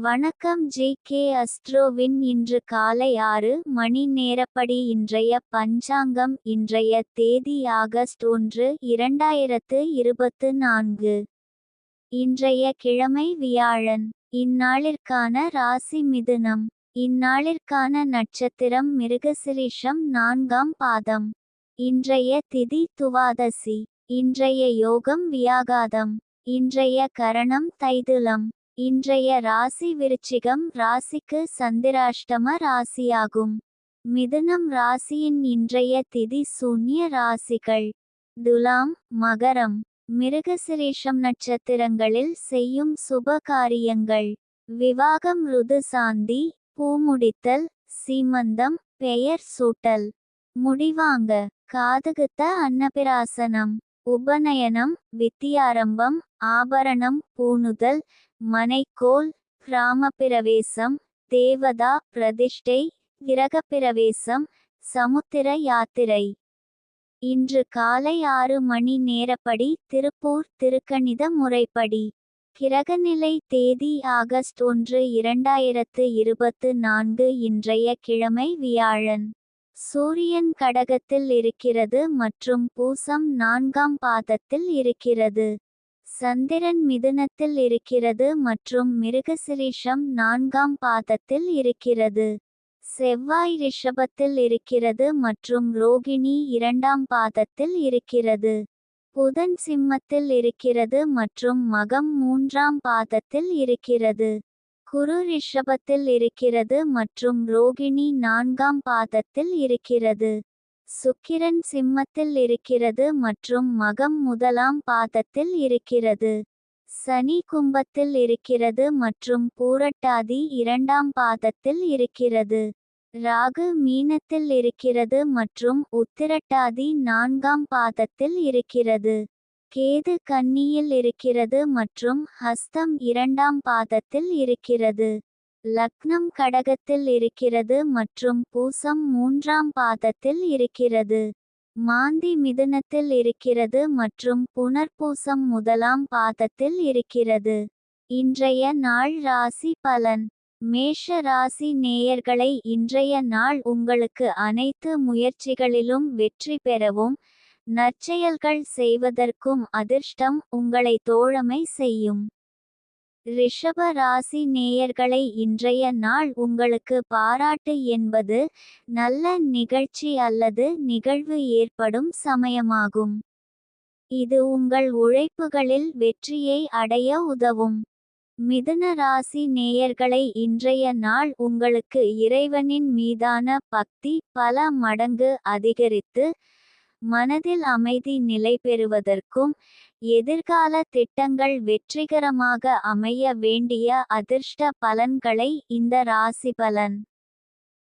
வணக்கம் G K அஸ்ட்ரோவின் இன்று காலை ஆறு மணி நேரப்படி இன்றைய பஞ்சாங்கம் இன்றைய தேதி ஆகஸ்ட் ஒன்று இரண்டாயிரத்து இருபத்து நான்கு. இன்றைய கிழமை வியாழன். இந்நாளிற்கான ராசி மிதுனம். இந்நாளிற்கான நட்சத்திரம் மிருகசிரீஷம் நான்காம் பாதம். இன்றைய திதி துவாதசி. இன்றைய யோகம் வியாகாதம். இன்றைய கரணம் தைதுலம். இன்றைய ராசி விருச்சிகம் ராசிக்கு சந்திராஷ்டம ராசியாகும். மிதுனம் ராசியின் இன்றைய திதி சூன்ய ராசிகள். துலாம் மகரம் மிருகசிரீஷம் நட்சத்திரங்களில் செய்யும் சுப காரியங்கள். விவாகம் ருது சாந்தி பூமுடித்தல் சீமந்தம் பெயர் சூட்டல். முடிவாங்க காதுகுத்த அன்னபிராசனம் உபநயனம் வித்தியாரம்பம் ஆபரணம் பூணுதல் மனைக்கோல் கிராமப்பிரவேசம் தேவதா பிரதிஷ்டை கிரகப்பிரவேசம் சமுத்திர யாத்திரை. இன்று காலை ஆறு மணி நேரப்படி திருப்பூர் திருக்கணித முறைப்படி. கிரகநிலை தேதி ஆகஸ்ட் ஒன்று இரண்டாயிரத்து இருபத்து நான்கு இன்றைய கிழமை வியாழன். சூரியன் கடகத்தில் இருக்கிறது மற்றும் பூசம் நான்காம் பாதத்தில் இருக்கிறது. சந்திரன் மிதுனத்தில் இருக்கிறது மற்றும் மிருகசிரீஷம் நான்காம் பாதத்தில் இருக்கிறது. செவ்வாய் ரிஷபத்தில் இருக்கிறது மற்றும் ரோகிணி இரண்டாம் பாதத்தில் இருக்கிறது. புதன் சிம்மத்தில் இருக்கிறது மற்றும் மகம் மூன்றாம் பாதத்தில் இருக்கிறது. குரு ரிஷபத்தில் இருக்கிறது மற்றும் ரோகிணி நான்காம் பாதத்தில் இருக்கிறது. சுக்கிரன் சிம்மத்தில் இருக்கிறது மற்றும் மகம் முதலாம் பாதத்தில் இருக்கிறது. சனி கும்பத்தில் இருக்கிறது மற்றும் பூரட்டாதி இரண்டாம் பாதத்தில் இருக்கிறது. ராகு மீனத்தில் இருக்கிறது மற்றும் உத்திரட்டாதி நான்காம் பாதத்தில் இருக்கிறது. கேது கன்னியில் இருக்கிறது மற்றும் ஹஸ்தம் இரண்டாம் பாதத்தில் இருக்கிறது. லக்னம் கடகத்தில் இருக்கிறது மற்றும் பூசம் மூன்றாம் பாதத்தில் இருக்கிறது. மாந்தி மிதுனத்தில் இருக்கிறது மற்றும் புனர்பூசம் முதலாம் பாதத்தில் இருக்கிறது. இன்றைய நாள் ராசி பலன். மேஷ ராசி நேயர்களை இன்றைய நாள் உங்களுக்கு அனைத்து முயற்சிகளிலும் வெற்றி பெறவும் நற்செயல்கள் செய்வதற்கும் அதிர்ஷ்டம் உங்களை தோழமை செய்யும். ரிஷப ராசி நேயர்களை இன்றைய நாள் உங்களுக்கு பாராட்டு என்பது நல்ல நிகழ்ச்சி அல்லது நிகழ்வு ஏற்படும் சமயமாகும். இது உங்கள் உழைப்புகளில் வெற்றியை அடைய உதவும். மிதுன ராசி நேயர்களை இன்றைய நாள் உங்களுக்கு இறைவனின் மீதான பக்தி பல மடங்கு அதிகரித்து மனதில் அமைதி நிலை பெறுவதற்கும் எதிர்கால திட்டங்கள் வெற்றிகரமாக அமைய வேண்டிய அதிர்ஷ்ட பலன்களை இந்த ராசி பலன்.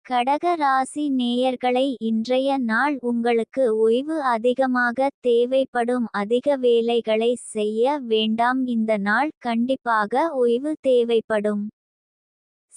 கடக ராசி நேயர்களை இன்றைய நாள் உங்களுக்கு ஓய்வு அதிகமாக தேவைப்படும் அதிக வேலைகளை செய்ய வேண்டாம். இந்த நாள் கண்டிப்பாக ஓய்வு தேவைப்படும்.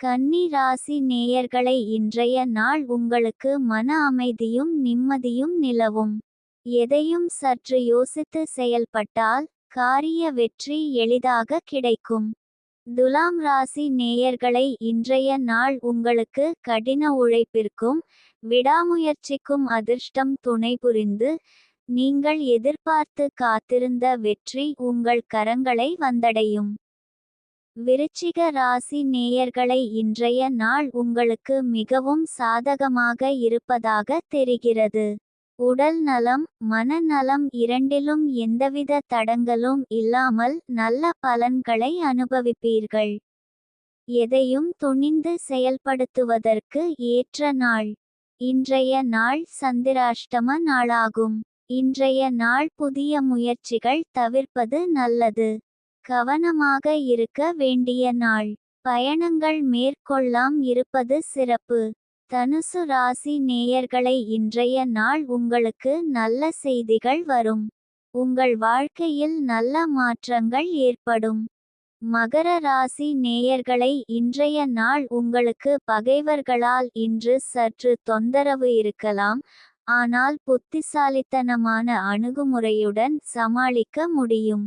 கன்னி ராசி நேயர்களை இன்றைய நாள் உங்களுக்கு மன அமைதியும் நிம்மதியும் நிலவும். எதையும் சற்று யோசித்து செயல்பட்டால் காரிய வெற்றி எளிதாக கிடைக்கும். துலாம் ராசி நேயர்களை இன்றைய நாள் உங்களுக்கு கடின உழைப்பிற்கும் விடாமுயற்சிக்கும் அதிர்ஷ்டம் துணை புரிந்து நீங்கள் எதிர்பார்த்து காத்திருந்த வெற்றி உங்கள் கரங்களை வந்தடையும். விருச்சிக ராசி நேயர்களை இன்றைய நாள் உங்களுக்கு மிகவும் சாதகமாக இருப்பதாக தெரிகிறது. உடல் நலம் மனநலம் இரண்டிலும் எந்தவித தடங்களும் இல்லாமல் நல்ல பலன்களை அனுபவிப்பீர்கள். எதையும் துணிந்து செயல்படுத்துவதற்கு ஏற்ற நாள். இன்றைய நாள் சந்திராஷ்டம நாளாகும். இன்றைய நாள் புதிய முயற்சிகள் தவிர்ப்பது நல்லது. கவனமாக இருக்க வேண்டிய நாள். பயணங்கள் மேற்கொள்ளாம் இருப்பது சிறப்பு. தனுசு ராசி நேயர்களை இன்றைய நாள் உங்களுக்கு நல்ல செய்திகள் வரும். உங்கள் வாழ்க்கையில் நல்ல மாற்றங்கள் ஏற்படும். மகர ராசி நேயர்களை இன்றைய நாள் உங்களுக்கு பகைவர்களால் இன்று சற்று தொந்தரவு இருக்கலாம். ஆனால் புத்திசாலித்தனமான அணுகுமுறையுடன் சமாளிக்க முடியும்.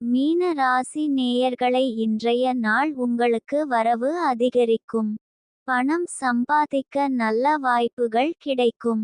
மீன ராசி நேயர்களை இன்றைய நாள் உங்களுக்கு வரவு அதிகரிக்கும். பணம் சம்பாதிக்க நல்ல வாய்ப்புகள் கிடைக்கும்.